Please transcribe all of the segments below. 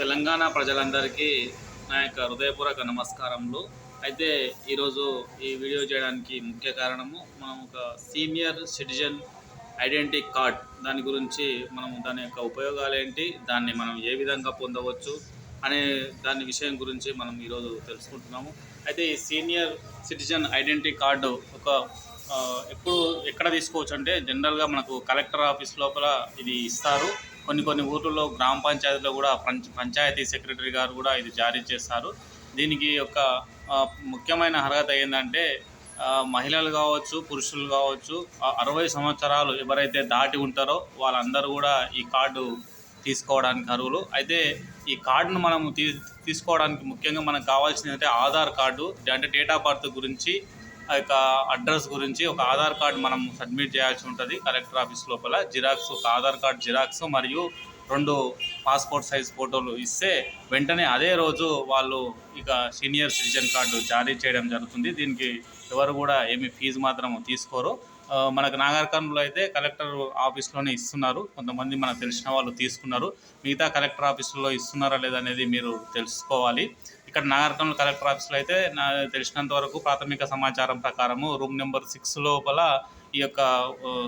తెలంగాణ ప్రజలందరికీ నా యొక్క హృదయపూర్వక నమస్కారములు. అయితే ఈరోజు ఈ వీడియో చేయడానికి ముఖ్య కారణము మనం ఒక సీనియర్ సిటిజన్ ఐడెంటిటీ కార్డ్ దాని గురించి మనం దాని యొక్క ఉపయోగాలు ఏంటి దాన్ని మనం ఏ విధంగా పొందవచ్చు అనే దాని విషయం గురించి మనం ఈరోజు తెలుసుకుంటున్నాము. అయితే ఈ సీనియర్ సిటిజన్ ఐడెంటిటీ కార్డు ఒక ఎప్పుడు ఎక్కడ తీసుకోవచ్చు అంటే జనరల్గా మనకు కలెక్టర్ ఆఫీస్ లోపల ఇది ఇస్తారు. కొన్ని కొన్ని ఊర్లలో గ్రామ పంచాయతీలో కూడా పంచ పంచాయతీ సెక్రటరీ గారు కూడా ఇది జారీ చేస్తారు దీనికి యొక్క ముఖ్యమైన అర్హత ఏంటంటే మహిళలు కావచ్చు పురుషులు కావచ్చు అరవై సంవత్సరాలు ఎవరైతే దాటి ఉంటారో వాళ్ళందరూ కూడా ఈ కార్డు తీసుకోవడానికి అర్హులు. అయితే ఈ కార్డును మనం తీ తీసుకోవడానికి ముఖ్యంగా మనకు కావాల్సింది అంటే ఆధార్ కార్డు అంటే డేట్ ఆఫ్ బర్త్ గురించి ఆ యొక్క అడ్రస్ గురించి ఒక ఆధార్ కార్డు మనం సబ్మిట్ చేయాల్సి ఉంటుంది కలెక్టర్ ఆఫీస్ లోపల. జిరాక్స్ ఒక ఆధార్ కార్డ్ జిరాక్స్ మరియు రెండు పాస్పోర్ట్ సైజ్ ఫోటోలు ఇస్తే వెంటనే అదే రోజు వాళ్ళు ఇక సీనియర్ సిటిజన్ కార్డు జారీ చేయడం జరుగుతుంది. దీనికి ఎవరు కూడా ఏమి ఫీజు మాత్రం తీసుకోరు. మనకు నాగర్కర్నూలు అయితే కలెక్టర్ ఆఫీస్లోనే ఇస్తున్నారు. కొంతమంది మనకు తెలిసిన వాళ్ళు తీసుకున్నారు. మిగతా కలెక్టర్ ఆఫీసులో ఇస్తున్నారా లేదా అనేది మీరు తెలుసుకోవాలి. ఇక్కడ నాగర్కర్నూలు కలెక్టర్ ఆఫీస్లో అయితే నా తెలిసినంత వరకు ప్రాథమిక సమాచారం ప్రకారము రూమ్ నెంబర్ సిక్స్ లోపల ఈ యొక్క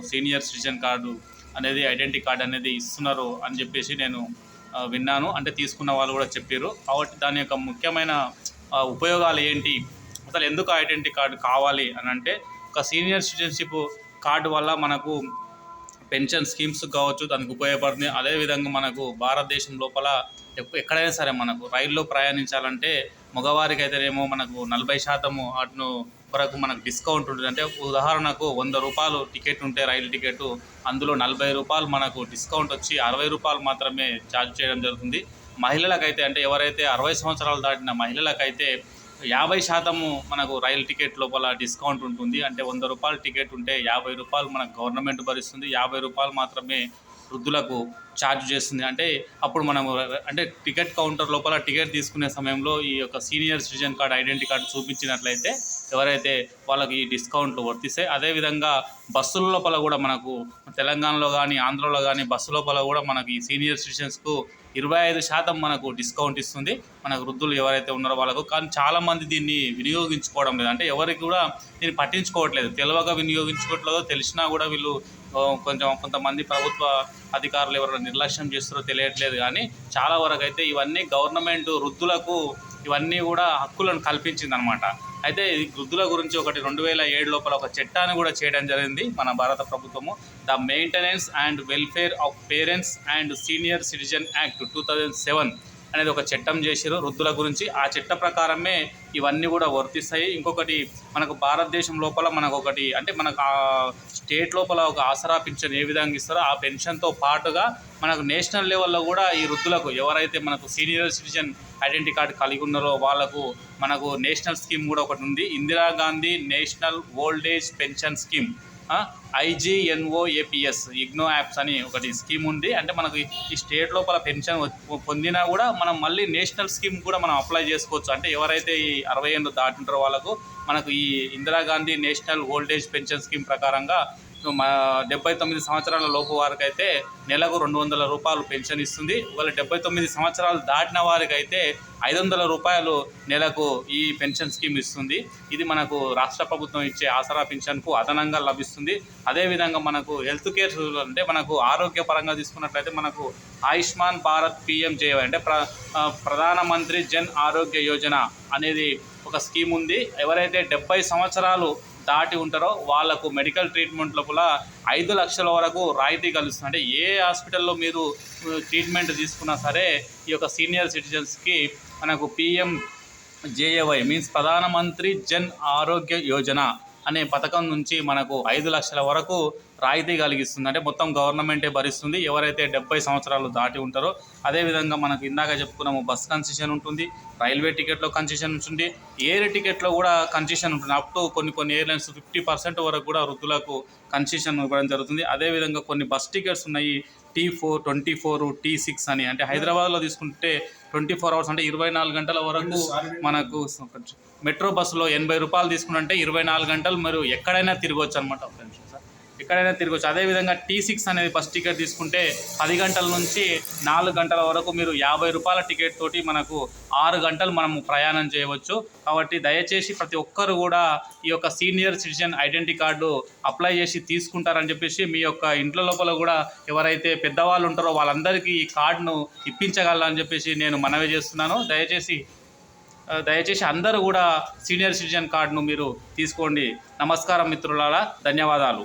సీనియర్ సిటిజన్ కార్డు అనేది ఐడెంటిటీ కార్డు అనేది ఇస్తున్నారు అని చెప్పేసి నేను విన్నాను. అంటే తీసుకున్న వాళ్ళు కూడా చెప్పారు. కాబట్టి దాని యొక్క ముఖ్యమైన ఉపయోగాలు ఏంటి? అసలు ఎందుకు ఐడెంటిటీ కార్డు కావాలి అని అంటే ఒక సీనియర్ సిటిజన్షిప్ కార్డు వల్ల మనకు పెన్షన్ స్కీమ్స్ కావచ్చు దానికి ఉపయోగపడుతుంది. అదేవిధంగా మనకు భారతదేశం లోపల ఎక్కడైనా సరే మనకు రైల్లో ప్రయాణించాలంటే మగవారికి అయితేనేమో మనకు నలభై శాతము అటును వరకు మనకు డిస్కౌంట్ ఉంటుంది. అంటే ఉదాహరణకు వంద రూపాయలు టికెట్ ఉంటే రైలు టికెట్ అందులో నలభై రూపాయలు మనకు డిస్కౌంట్ వచ్చి అరవై రూపాయలు మాత్రమే ఛార్జ్ చేయడం జరుగుతుంది. మహిళలకైతే అంటే ఎవరైతే అరవై సంవత్సరాలు దాటిన మహిళలకైతే యాభై శాతము మనకు రైలు టికెట్ లోపల డిస్కౌంట్ ఉంటుంది. అంటే వంద రూపాయలు టికెట్ ఉంటే యాభై రూపాయలు మనకు గవర్నమెంట్ భరిస్తుంది. యాభై రూపాయలు మాత్రమే వృద్ధులకు ఛార్జ్ చేస్తుంది. అంటే అప్పుడు మనము అంటే టికెట్ కౌంటర్ లోపల టికెట్ తీసుకునే సమయంలో ఈ యొక్క senior citizen card identity card చూపించినట్లయితే ఎవరైతే వాళ్ళకి ఈ డిస్కౌంట్లు వర్తిస్తాయి అదేవిధంగా బస్సుల లోపల కూడా మనకు తెలంగాణలో కానీ ఆంధ్రలో కానీ బస్సు లోపల కూడా మనకి సీనియర్ సిటిజన్స్కు ఇరవై ఐదు శాతం మనకు డిస్కౌంట్ ఇస్తుంది. మన వృద్ధులు ఎవరైతే ఉన్నారో వాళ్ళకు. కానీ చాలామంది దీన్ని వినియోగించుకోవడం లేదు. అంటే ఎవరికి కూడా దీన్ని పట్టించుకోవట్లేదు. తెలియక వినియోగించుకోవట్లేదో తెలిసినా కూడా వీళ్ళు కొంచెం కొంతమంది ప్రభుత్వ అధికారులు ఎవరైనా నిర్లక్ష్యం చేస్తారో తెలియట్లేదు కానీ చాలా వరకు అయితే ఇవన్నీ గవర్నమెంట్ వృద్ధులకు ఇవన్నీ కూడా హక్కులను కల్పించింది అనమాట అయితే ఈ వృద్ధుల గురించి ఒకటి రెండు వేల ఏడు లోపల ఒక చట్టాన్ని కూడా చేయడం జరిగింది మన భారత ప్రభుత్వము. The maintenance and welfare of parents and senior citizen act two thousand seven. అనేది ఒక చట్టం చేశారు వృద్ధుల గురించి ఆ చట్ట ప్రకారమే ఇవన్నీ కూడా వర్తిస్తాయి. ఇంకొకటి మనకు భారతదేశం లోపల మనకు ఒకటి అంటే మనకు ఆ స్టేట్ లోపల ఒక ఆసరా పెన్షన్ ఏ విధంగా ఇస్తారో ఆ పెన్షన్తో పాటుగా మనకు నేషనల్ లెవెల్లో కూడా ఈ వృద్ధులకు ఎవరైతే మనకు సీనియర్ సిటిజన్ ఐడెంటిటీ కార్డు కలిగి ఉన్నారో వాళ్ళకు మనకు నేషనల్ స్కీమ్ కూడా ఒకటి ఉంది. Indira Gandhi national old age pension scheme. IGNOAPS IGNOAPS అని ఒకటి స్కీమ్ ఉంది. అంటే మనకు ఈ- స్టేట్ లోపల పెన్షన్ పొందినా కూడా మనం మళ్ళీ నేషనల్ స్కీమ్ కూడా మనం అప్లై చేసుకోవచ్చు. అంటే ఎవరైతే ఈ అరవై ఏళ్ళు దాటుంటారో వాళ్ళకు మనకు ఈ Indira Gandhi national old age pension scheme ప్రకారంగా డెబ్బై తొమ్మిది సంవత్సరాల లోపు వారికి అయితే నెలకు రెండు వందల రూపాయలు పెన్షన్ ఇస్తుంది. ఒకవేళ డెబ్బై తొమ్మిది సంవత్సరాలు దాటిన వారికి అయితే ఐదు వందల రూపాయలు నెలకు ఈ పెన్షన్ స్కీమ్ ఇస్తుంది. ఇది మనకు రాష్ట్ర ప్రభుత్వం ఇచ్చే ఆసరా పెన్షన్కు అదనంగా లభిస్తుంది. అదేవిధంగా మనకు హెల్త్ కేర్ అంటే మనకు ఆరోగ్యపరంగా తీసుకున్నట్లయితే మనకు ఆయుష్మాన్ భారత్ పిఎంజేవై అంటే ప్ర ప్రధానమంత్రి జన్ ఆరోగ్య యోజన అనేది ఒక స్కీమ్ ఉంది. ఎవరైతే డెబ్బై సంవత్సరాలు దాటి ఉంటారో వాళ్ళకు మెడికల్ ట్రీట్మెంట్ లోపల ఐదు లక్షల వరకు రాయితీ కలుస్తుంది. అంటే ఏ హాస్పిటల్లో మీరు ట్రీట్మెంట్ తీసుకున్నా సరే ఈ యొక్క సీనియర్ సిటిజన్స్కి మనకు పిఎం జేఏవై మీన్స్ ప్రధానమంత్రి జన్ ఆరోగ్య యోజన. అనే పథకం నుంచి మనకు ఐదు లక్షల వరకు రాయితీ కలిగిస్తుంది. అంటే మొత్తం గవర్నమెంటే భరిస్తుంది. ఎవరైతే డెబ్బై సంవత్సరాలు దాటి ఉంటారో అదేవిధంగా మనకు ఇందాక చెప్పుకున్నాము బస్ కన్సెషన్ ఉంటుంది రైల్వే టికెట్లో కన్సెషన్ ఉంటుంది ఎయిర్ టికెట్లో కూడా కన్సెషన్ ఉంటుంది. అప్ టు కొన్ని కొన్ని ఎయిర్లైన్స్ ఫిఫ్టీ పర్సెంట్ వరకు కూడా వృద్ధులకు కన్సెషన్ ఇవ్వడం జరుగుతుంది. అదేవిధంగా కొన్ని బస్ టికెట్స్ ఉన్నాయి T four twenty four T six అని. అంటే హైదరాబాద్లో తీసుకుంటే ట్వంటీ ఫోర్ అవర్స్ అంటే ఇరవై నాలుగు గంటల వరకు మనకు మెట్రో బస్సులో ఎనభై రూపాయలు తీసుకుంటే ఇరవై నాలుగు గంటలు మీరు ఎక్కడైనా తిరగవచ్చు అనమాట నిమిషం సార్ ఎక్కడైనా తిరగచ్చు. అదేవిధంగా టీ సిక్స్ అనేది బస్ టికెట్ తీసుకుంటే పది గంటల నుంచి నాలుగు గంటల వరకు మీరు యాభై రూపాయల టికెట్ తోటి మనకు ఆరు గంటలు మనము ప్రయాణం చేయవచ్చు. కాబట్టి దయచేసి ప్రతి ఒక్కరు కూడా ఈ యొక్క senior citizen identity card apply చేసి తీసుకుంటారని చెప్పేసి మీ యొక్క ఇంట్లో లోపల కూడా ఎవరైతే పెద్దవాళ్ళు ఉంటారో వాళ్ళందరికీ ఈ కార్డును ఇప్పించగలరని చెప్పేసి నేను మనవి చేస్తున్నాను. దయచేసి దయచేసి అందరూ కూడా సీనియర్ సిటిజన్ కార్డును మీరు తీసుకోండి. నమస్కారం మిత్రులారా. ధన్యవాదాలు.